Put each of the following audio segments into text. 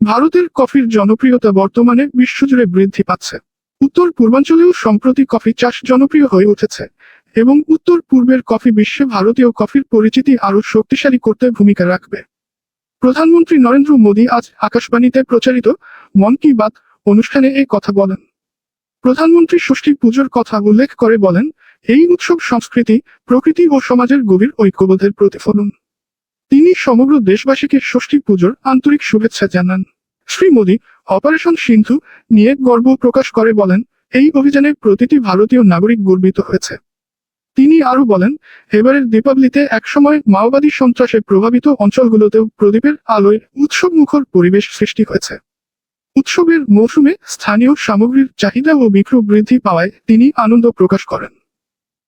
ভারতের কফির জনপ্রিয়তা বর্তমানে বিশ্বজুড়ে বৃদ্ধি পাচ্ছে। উত্তর পূর্বাঞ্চলেও সম্প্রতি কফি চাষ জনপ্রিয় হয়ে উঠেছে এবং উত্তর পূর্বের কফি বিশ্বে ভারতীয় কফির পরিচিতি আরও শক্তিশালী করতে ভূমিকা রাখবে। প্রধানমন্ত্রী নরেন্দ্র মোদী আজ আকাশবাণীতে প্রচারিত মন কি বাত অনুষ্ঠানে এই কথা বলেন। প্রধানমন্ত্রী ষষ্ঠী পুজোর কথা উল্লেখ করে বলেন, এই উৎসব সংস্কৃতি, প্রকৃতি ও সমাজের গভীর ঐক্যবোধের প্রতিফলন। তিনি সমগ্র দেশবাসীকে ষষ্ঠী পুজোর আন্তরিক শুভেচ্ছা জানান। শ্রী মোদী অপারেশন সিন্ধু নিয়ে গর্ব প্রকাশ করে বলেন, এই অভিযানে প্রতিটি ভারতীয় নাগরিক গর্বিত হয়েছে। তিনি আরও বলেন, এবারের দীপাবলিতে একসময় মাওবাদী সন্ত্রাসে প্রভাবিত অঞ্চলগুলোতেও প্রদীপের আলোয় উৎসবমুখর পরিবেশ সৃষ্টি হয়েছে। উৎসবের মৌসুমে স্থানীয় সামগ্রীর চাহিদা ও বিক্রয় বৃদ্ধি পাওয়ায় তিনি আনন্দ প্রকাশ করেন।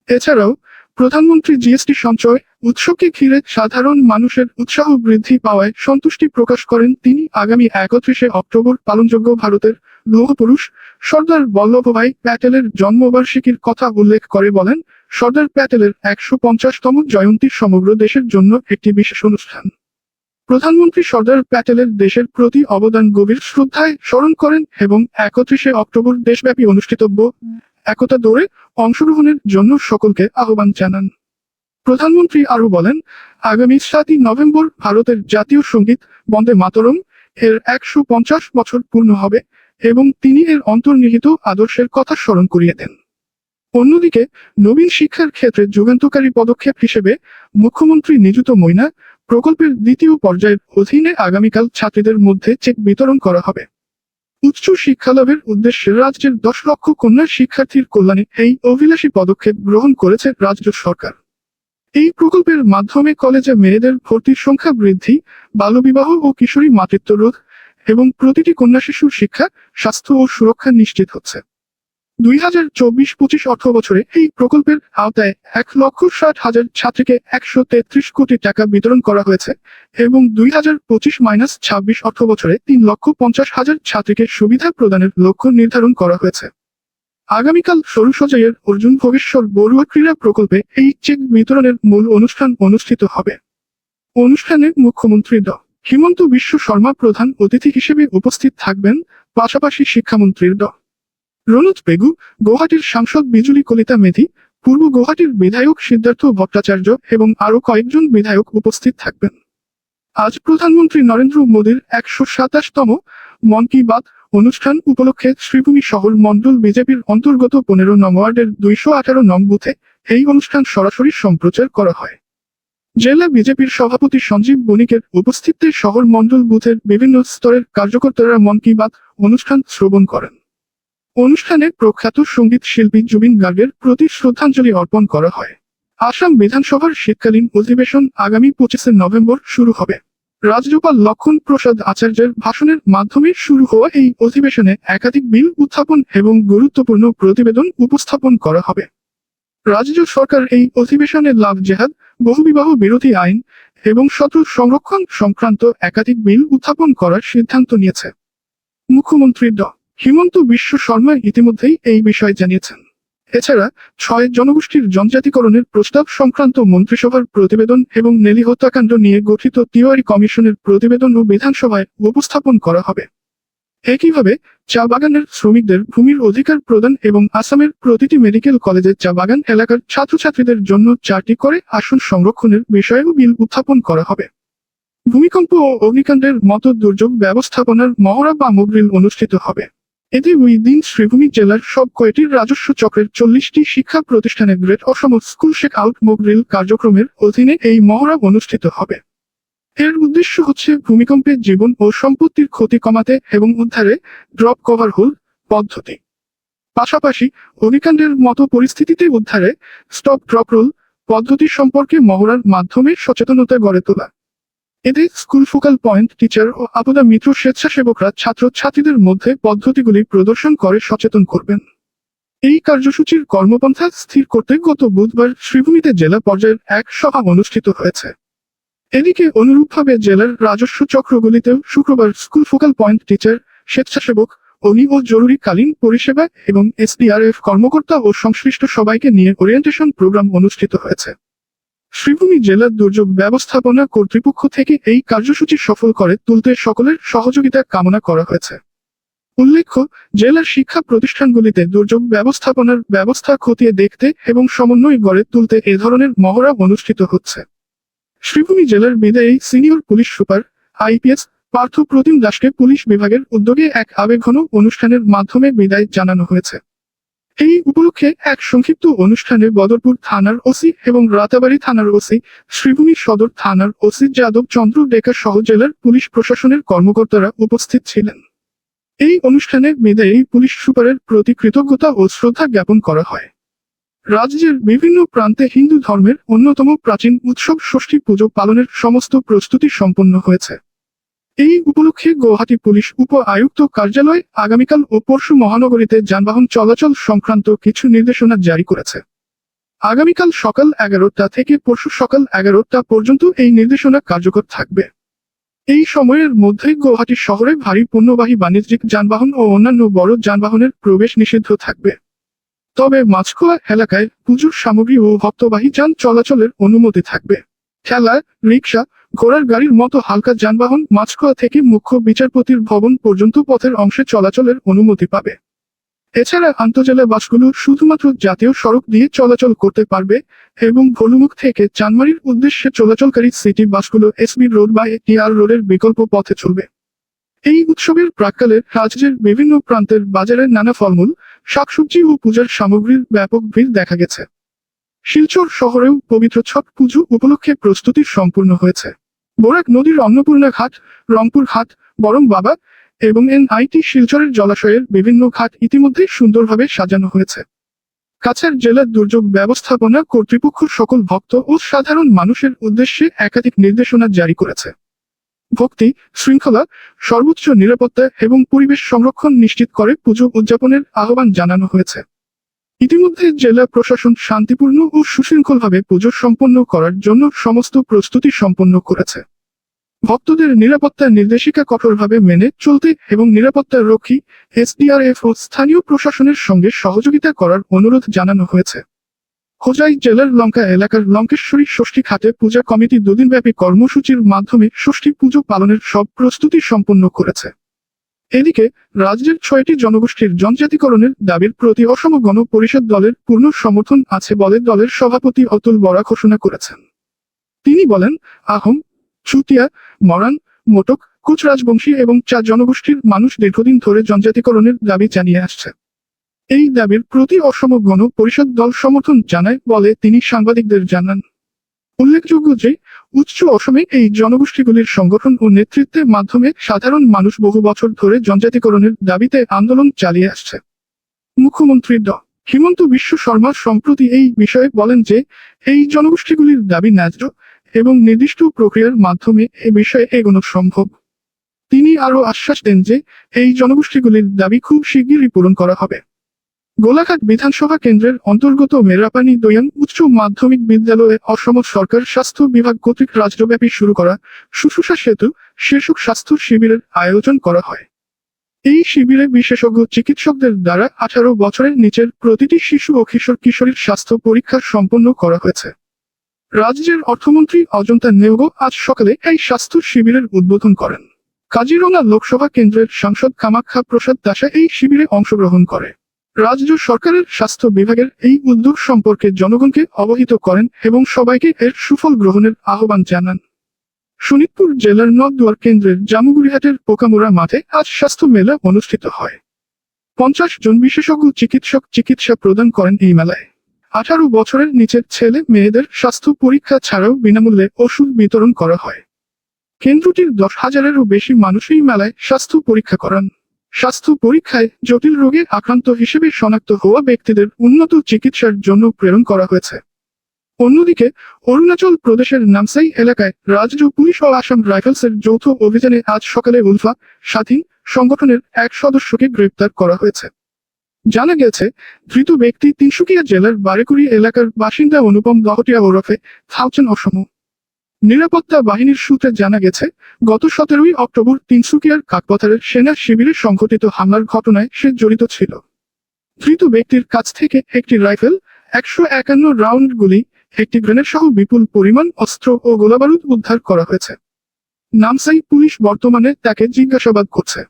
এছাড়াও প্রধানমন্ত্রী জিএসটি সঞ্চয় উৎসবকে ঘিরে সাধারণ মানুষের উৎসাহ বৃদ্ধি পাওয়ায় সন্তুষ্টি প্রকাশ করেন তিনি আগামী একত্রিশে অক্টোবর পালনযোগ্য ভারতের লৌহ পুরুষ সর্দার বল্লভভাই প্যাটেলের জন্মবার্ষিকীর কথা উল্লেখ করে বলেন, সর্দার প্যাটেলের একশো পঞ্চাশতম জয়ন্তী সমগ্র দেশের জন্য একটি বিশেষ অনুষ্ঠান। প্রধানমন্ত্রী সর্দার প্যাটেলের দেশের প্রতি অবদান গভীর শ্রদ্ধায় স্মরণ করেন এবং একত্রিশে অক্টোবর দেশব্যাপী অনুষ্ঠিতব্য একতা দৌড়ে অংশগ্রহণের জন্য সকলকে আহ্বান জানান। প্রধানমন্ত্রী আরও বলেন, আগামী সাতই নভেম্বর ভারতের জাতীয় সংগীত বন্দে মাতরম এর একশো পঞ্চাশ বছর পূর্ণ হবে এবং তিনি এর অন্তর্নিহিত আদর্শের কথা স্মরণ করিয়ে দেন। অন্যদিকে, নবীন শিক্ষার ক্ষেত্রে যুগান্তকারী পদক্ষেপ হিসেবে মুখ্যমন্ত্রী নিযুত মৈনা প্রকল্পের দ্বিতীয় পর্যায়ের অধীনে আগামীকাল ছাত্রীদের মধ্যে চেক বিতরণ করা হবে। উচ্চ শিক্ষালাভের উদ্দেশ্যে রাজ্যের দশ লক্ষ কন্যা শিক্ষার্থীর কল্যাণে এই অভিলাষী পদক্ষেপ গ্রহণ করেছে রাজ্য সরকার। এই প্রকল্পের মাধ্যমে কলেজে মেয়েদের ভর্তির সংখ্যা বৃদ্ধি, বাল্যবিবাহ ও কিশোরী মাতৃত্ব রোধ এবং প্রতিটি কন্যা শিশুর শিক্ষা, স্বাস্থ্য ও সুরক্ষা নিশ্চিত হচ্ছে। দুই হাজার চব্বিশ পঁচিশ অর্থ বছরে এই প্রকল্পের আওতায় এক লক্ষ ষাট হাজার ছাত্রীকে একশো তেত্রিশ কোটি টাকা বিতরণ করা হয়েছে এবং দুই হাজার পঁচিশ মাইনাস ছাব্বিশ অর্থ বছরে তিন লক্ষ পঞ্চাশ হাজার ছাত্রীকে সুবিধা প্রদানের লক্ষ্য নির্ধারণ করা হয়েছে। আগামীকাল সরুসজাইয়ের অর্জুন ভোগেশ্বর বড়ুয়া ক্রীড়া প্রকল্পে এই চেক বিতরণের মূল অনুষ্ঠান অনুষ্ঠিত হবে। অনুষ্ঠানে মুখ্যমন্ত্রী ড। হিমন্ত বিশ্ব শর্মা প্রধান অতিথি হিসেবে উপস্থিত থাকবেন, পাশাপাশি শিক্ষামন্ত্রীর ড। রনজ পেগু গৌহাটির সাংসদ বিজুলি কলিতা মেধি, পূর্ব গুয়াহাটির বিধায়ক সিদ্ধার্থ ভট্টাচার্য এবং আরও কয়েকজন বিধায়ক উপস্থিত থাকবেন। আজ প্রধানমন্ত্রী নরেন্দ্র মোদীর একশো সাতাশতম মন কি বাত অনুষ্ঠান উপলক্ষে শ্রীভূমি শহর মণ্ডল বিজেপির অন্তর্গত পনেরো নং ওয়ার্ডের দুইশো আঠারো নং বুথে এই অনুষ্ঠান সরাসরি সম্প্রচার করা হয়। জেলা বিজেপির সভাপতি সঞ্জীব বণিকের উপস্থিতিতে শহর মণ্ডল বুথের বিভিন্ন স্তরের কার্যকর্তারা মন কি বাত অনুষ্ঠান শ্রবণ করেন। অনুষ্ঠানে প্রখ্যাত সংগীত শিল্পী জুবিন গার্গের প্রতি শ্রদ্ধাঞ্জলি অর্পণ করা হয়। আসাম বিধানসভার শীতকালীন অধিবেশন আগামী পঁচিশে নভেম্বর শুরু হবে। রাজ্যপাল লক্ষণ প্রসাদ আচার্যের ভাষণের মাধ্যমে শুরু হওয়া এই অধিবেশনে একাধিক বিল উত্থাপন এবং গুরুত্বপূর্ণ প্রতিবেদন উপস্থাপন করা হবে। রাজ্য সরকার এই অধিবেশনে লাভ জেহাদ, বহুবিবাহ বিরোধী আইন এবং শত্রু সংরক্ষণ সংক্রান্ত একাধিক বিল উত্থাপন করার সিদ্ধান্ত নিয়েছে। মুখ্যমন্ত্রী ড হিমন্ত বিশ্ব শর্মা ইতিমধ্যেই এই বিষয়ে জানিয়েছেন। এছাড়া ছয় জনগোষ্ঠীর জনজাতিকরণের প্রস্তাব সংক্রান্ত মন্ত্রিসভার প্রতিবেদন এবং নেলি হত্যাকাণ্ড নিয়ে গঠিত তিওয়ারি কমিশনের প্রতিবেদন ও বিধানসভায় উপস্থাপন করা হবে। একইভাবে চা বাগানের শ্রমিকদের ভূমির অধিকার প্রদান এবং আসামের প্রতিটি মেডিকেল কলেজের চা বাগান এলাকার ছাত্রছাত্রীদের জন্য চারটি করে আসন সংরক্ষণের বিষয়েও বিল উত্থাপন করা হবে। ভূমিকম্প ও অগ্নিকাণ্ডের মতো দুর্যোগ ব্যবস্থাপনার মহড়া বা মোগরিল অনুষ্ঠিত হবে। এতে ওই দিন শ্রীভূমি জেলার সব কয়টি রাজস্ব চক্রের চল্লিশটি শিক্ষা প্রতিষ্ঠানে great Assam school shake out mock drill কার্যক্রমের অধীনে এই মহড়া অনুষ্ঠিত হবে। এর উদ্দেশ্য হচ্ছে ভূমিকম্পে জীবন ও সম্পত্তির ক্ষতি কমাতে এবং উদ্ধারে ড্রপ কভার হোল পদ্ধতি। পাশাপাশি অগ্নিকাণ্ডের মতো পরিস্থিতিতে উদ্ধারে স্টপ ড্রপ রোল পদ্ধতি সম্পর্কে মহড়ার মাধ্যমে সচেতনতা গড়ে তোলা। এতে স্কুল ফোকাল পয়েন্ট টিচার ও আপদা মিত্র স্বেচ্ছাসেবকরা ছাত্র ছাত্রীদের মধ্যে পদ্ধতিগুলি প্রদর্শন করে সচেতন করবেন। এই কার্যসূচির কর্মপন্থা স্থির করতে গত বুধবার শ্রীভূমিতে জেলা পর্যায়ের এক সভা অনুষ্ঠিত হয়েছে। এদিকে অনুরূপভাবে জেলার রাজস্ব চক্রগুলিতেও শুক্রবার স্কুল ফোকাল পয়েন্ট টিচার, স্বেচ্ছাসেবক, অনি ও জরুরিকালীন পরিষেবা এবং এসডিআরএফ কর্মকর্তা ও সংশ্লিষ্ট সবাইকে নিয়ে ওরিয়েন্টেশন প্রোগ্রাম অনুষ্ঠিত হয়েছে। শ্রীভূমি জেলার দুর্যোগ ব্যবস্থাপনা কর্তৃপক্ষ থেকে এই কার্যসূচি সফল করে তুলতে সকলের সহযোগিতা কামনা করা হয়েছে। উল্লেখ্য, জেলার শিক্ষা প্রতিষ্ঠানগুলিতে দুর্যোগ ব্যবস্থাপনার ব্যবস্থা খতিয়ে দেখতে এবং সমন্বয় গড়ে তুলতে এ ধরনের মহড়া অনুষ্ঠিত হচ্ছে। শ্রীভূমি জেলার বিদায়ী senior police super, IPS Partha Pratim দাসকে পুলিশ বিভাগের উদ্যোগে এক আবেগঘন অনুষ্ঠানের মাধ্যমে বিদায় জানানো হয়েছে। এই উপলক্ষে এক সংক্ষিপ্ত অনুষ্ঠানে বদরপুর থানার ওসি এবং রাতাবাড়ি থানার ওসি, শ্রীভূমি সদর থানার ওসি যাদব চন্দ্র ডেকা সহ জেলার পুলিশ প্রশাসনের কর্মকর্তারা উপস্থিত ছিলেন। এই অনুষ্ঠানে বিদায়ী পুলিশ সুপারের প্রতি কৃতজ্ঞতা ও শ্রদ্ধা জ্ঞাপন করা হয়। রাজ্যের বিভিন্ন প্রান্তে হিন্দু ধর্মের অন্যতম প্রাচীন উৎসব ষষ্ঠী পুজো পালনের সমস্ত প্রস্তুতি সম্পন্ন হয়েছে। এই উপলক্ষে গৌহাটি পুলিশ উপ আয়ুক্ত কার্যালয় আগামীকাল ও পরশু মহানগরীতে যানবাহন চলাচল সংক্রান্ত কিছু নির্দেশনা জারি করেছে। আগামীকাল সকাল এগারোটা থেকে পরশু সকাল এগারোটা পর্যন্ত এই নির্দেশনা কার্যকর থাকবে। এই সময়ের মধ্যে গৌহাটি শহরে ভারী পণ্যবাহী বাণিজ্যিক যানবাহন ও অন্যান্য বড় যানবাহনের প্রবেশ নিষিদ্ধ থাকবে। তবে মাছখোয়া এলাকায় পুজোর সামগ্রী ও ভক্তবাহী যান চলাচলের অনুমতি থাকবে। খেলা রিক্সা ঘোড়ার গাড়ির মতো হালকা যানবাহন মাছখোয়া থেকে মুখ্য বিচারপতির ভবন পর্যন্ত পথের অংশে চলাচলের অনুমতি পাবে। এছাড়া আন্তজেলা বাসগুলো শুধুমাত্র জাতীয় সড়ক দিয়ে চলাচল করতে পারবে এবং ভলুমুখ থেকে চানমারির উদ্দেশ্যে চলাচলকারী সিটি বাসগুলো এসবি রোড বা টিআর রোডের বিকল্প পথে চলবে। এই উৎসবের প্রাককালে রাজ্যের বিভিন্ন প্রান্তের বাজারে নানা ফলমূল, শাকসবজি ও পূজার সামগ্রীর ব্যাপক ভিড় দেখা গেছে। শিলচর শহরেও পবিত্র ছট পুজো উপলক্ষে প্রস্তুতি সম্পূর্ণ হয়েছে। বরাক নদীর অন্নপূর্ণা ঘাট, রংপুর ঘাট, বরং বাবা এবং এনআইটি শিলচরের জলাশয়ের বিভিন্ন ঘাট ইতিমধ্যে সুন্দরভাবে সাজানো হয়েছে। কাছের জেলার দুর্যোগ ব্যবস্থাপনা কর্তৃপক্ষ সকল ভক্ত ও সাধারণ মানুষের উদ্দেশ্যে একাধিক নির্দেশনা জারি করেছে। ভক্তি, শৃঙ্খলা, সর্বোচ্চ নিরাপত্তা এবং পরিবেশ সংরক্ষণ নিশ্চিত করে পুজো উদযাপনের আহ্বান জানানো হয়েছে। ইতিমধ্যে জেলা প্রশাসন শান্তিপূর্ণ ও সুশৃঙ্খলভাবে পুজো সম্পন্ন করার জন্য সমস্ত প্রস্তুতি সম্পন্ন করেছে। ভক্তদের নিরাপত্তা নির্দেশিকা কঠোরভাবে মেনে চলতে এবং নিরাপত্তার রক্ষী এসডিআরএফ ও স্থানীয় প্রশাসনের সঙ্গে সহযোগিতা করার অনুরোধ জানানো হয়েছে। হোজাই জেলার লঙ্কা এলাকার লঙ্কেশ্বরী ষষ্ঠী খাতে পূজা কমিটি দুদিনব্যাপী কর্মসূচির মাধ্যমে ষষ্ঠী পুজো পালনের সব প্রস্তুতি সম্পন্ন করেছে। এদিকে, রাজ্যের ছয়টি জনগোষ্ঠীর জনজাতিকরণের দাবির প্রতি অসম গণ পরিষদ দলের পূর্ণ সমর্থন আছে বলে দলের সভাপতি অতুল বরা ঘোষণা করেছেন। তিনি বলেন, আহোম চুতিয়া মরান, মোটক কুচ রাজবংশী এবং চা জনগোষ্ঠীর মানুষ দীর্ঘদিন ধরে জনজাতিকরণের দাবি জানিয়ে আসছে। এই দাবির প্রতি অসম গণ পরিষদ দল সমর্থন জানায় বলে তিনি সাংবাদিকদের জানান। উল্লেখযোগ্য যে, উচ্চ অসমে এই জনগোষ্ঠীগুলির সংগঠন ও নেতৃত্বের মাধ্যমে সাধারণ মানুষ বহু বছর ধরে জনজাতিকরণের দাবিতে আন্দোলন চালিয়ে আসছে। মুখ্যমন্ত্রী ড। হিমন্ত বিশ্ব শর্মা সম্প্রতি এই বিষয়ে বলেন যে, এই জনগোষ্ঠীগুলির দাবি ন্যায্য এবং নির্দিষ্ট প্রক্রিয়ার মাধ্যমে এ বিষয়ে এগোনো সম্ভব। তিনি আরও আশ্বাস দেন যে, এই জনগোষ্ঠীগুলির দাবি খুব শিগগিরই পূরণ করা হবে। গোলাঘাট বিধানসভা কেন্দ্রের অন্তর্গত মেরাপানি দয়ান উচ্চ মাধ্যমিক বিদ্যালয়ে অসম সরকার স্বাস্থ্য বিভাগ কর্তৃক রাজ্যব্যাপী শুরু করা শুশ্রূষা সেতু শীর্ষক স্বাস্থ্য শিবিরের আয়োজন করা হয়। এই শিবিরে বিশেষজ্ঞ চিকিৎসকদের দ্বারা আঠারো বছরের নিচের প্রতিটি শিশু ও কিশোর কিশোরীর স্বাস্থ্য পরীক্ষা সম্পন্ন করা হয়েছে। রাজ্যের অর্থমন্ত্রী অজন্তা নেওগো আজ সকালে এই স্বাস্থ্য শিবিরের উদ্বোধন করেন। কাজিরঙা লোকসভা কেন্দ্রের সাংসদ কামাখ্যা প্রসাদ দাসা এই শিবিরে অংশগ্রহণ করে। রাজ্য সরকারের স্বাস্থ্য বিভাগের এই উদ্যোগ সম্পর্কে জনগণকে অবহিত করেন এবং সবাইকে এর সুফল গ্রহণের আহ্বান জানান। শোনিতপুর জেলার নদদুয়ার কেন্দ্রের জামুগুড়িহাটের পোকামোড়া মাঠে আজ স্বাস্থ্য মেলা অনুষ্ঠিত হয়। পঞ্চাশ জন বিশেষজ্ঞ চিকিৎসক চিকিৎসা প্রদান করেন এই মেলায়। আঠারো বছরের নিচের ছেলে মেয়েদের স্বাস্থ্য পরীক্ষা ছাড়াও বিনামূল্যে ওষুধ বিতরণ করা হয়। কেন্দ্রটির দশ হাজারেরও বেশি মানুষই মেলায় স্বাস্থ্য পরীক্ষা করান। স্বাস্থ্য পরীক্ষায় জটিল রোগে আক্রান্ত হিসেবে শনাক্ত হওয়া ব্যক্তিদের উন্নত চিকিৎসার জন্য প্রেরণ করা হয়েছে। অন্যদিকে, অরুণাচল প্রদেশের নামসাই এলাকায় রাজ্য পুলিশ ও আসাম রাইফেলসের যৌথ অভিযানে আজ সকালে উলফা স্বাধীন সংগঠনের এক সদস্যকে গ্রেপ্তার করা হয়েছে। জানা গেছে, ধৃত ব্যক্তি তিনসুকিয়া জেলার বারেকুড়ি এলাকার বাসিন্দা অনুপম দহটিয়া ওরফে থাউচেন অসম। নিরাপত্তা বাহিনীর সূত্রে জানা গেছে, গত সতেরোই অক্টোবর তিনসুকিয়ার কাকপথারের সেনা শিবিরে সংঘটিত হামলার ঘটনায় সে জড়িত ছিল। ধৃত ব্যক্তির কাছ থেকে একটি রাইফেল, একশো একান্ন রাউন্ড গুলি, একটি গ্রেনেড সহ বিপুল পরিমাণ অস্ত্র ও গোলাবারুদ উদ্ধার করা হয়েছে। নামসাই পুলিশ বর্তমানে তাকে জিজ্ঞাসাবাদ করছে।